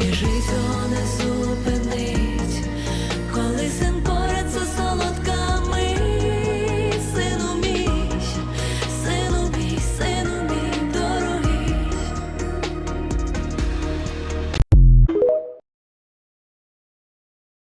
біжить, його не зупинить.